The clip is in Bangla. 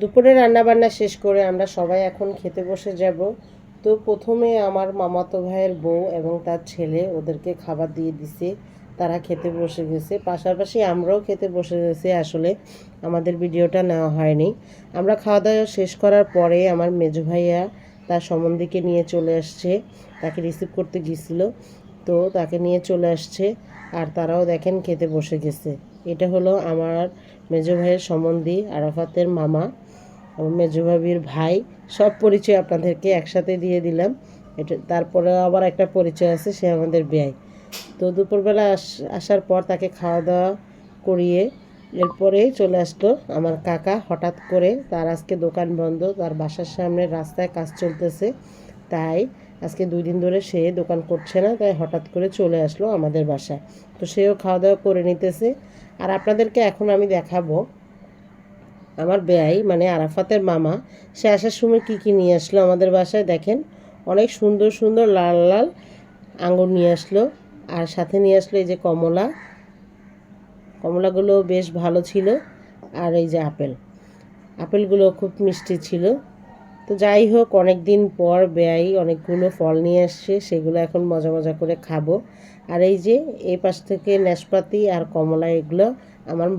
দুপুরে রান্নাবান্না শেষ করে আমরা সবাই এখন খেতে বসে যাব। তো প্রথমে আমার মামাতো ভাইয়ের বউ এবং তার ছেলে ওদেরকে খাবার দিয়ে দিছে। তারা খেতে বসে গেছে। পাশাপাশি আমরাও খেতে বসে গেছি। আসলে আমাদের ভিডিওটা নেওয়া হয়নি। আমরা খাওয়া দাওয়া শেষ করার পরে আমার মেজো ভাইয়া তার সম্বন্ধীকে নিয়ে চলে আসছে। তাকে রিসিভ করতে গিয়েছিল তো তাকে নিয়ে চলে আসছে। আর তারাও দেখেন খেতে বসে গেছে। এটা হলো আমার মেজো ভাইয়ের সম্বন্ধী আরাফাতের মামা। মেজো ভাবির ভাই, সব পরিচয় আপনাদেরকে একসাথে দিয়ে দিলাম। এটা তারপরে আবার একটা পরিচয় আছে, সে আমাদের ব্যয় তো দুপুরবেলা আস, আসার পর তাকে খাওয়া দাওয়া করিয়ে এরপরেই চলে আসলো আমার কাকা। হঠাৎ করে তার আজকে দোকান বন্ধ, তার বাসার সামনে রাস্তায় কাজ চলতেছে। তাই আজকে দুই দিন ধরে সে দোকান করছে না, তাই হঠাৎ করে চলে আসলো আমাদের বাসায়। তো সেও খাওয়া দাওয়া করে নিতেছে। আর আপনাদেরকে এখন আমি দেখাবো আমার বেয়াই মানে আরাফাতের মামা, সে আসার সময় কী কী নিয়ে আসলো আমাদের বাসায় দেখেন। অনেক সুন্দর সুন্দর লাল লাল আঙুর নিয়ে আসলো। আর সাথে নিয়ে আসলো এই যে কমলা। কমলাগুলো বেশ ভালো ছিল। আর এই যে আপেল। আপেলগুলো খুব মিষ্টি ছিল। তো যাই হোক অনেক দিন পর বেয়াই অনেকগুলো ফল নিয়ে আসছে, সেগুলো এখন মজা মজা করে খাব। আর এই যে, এই পাশ থেকে নাশপাতি আর কমলা, এগুলো আমার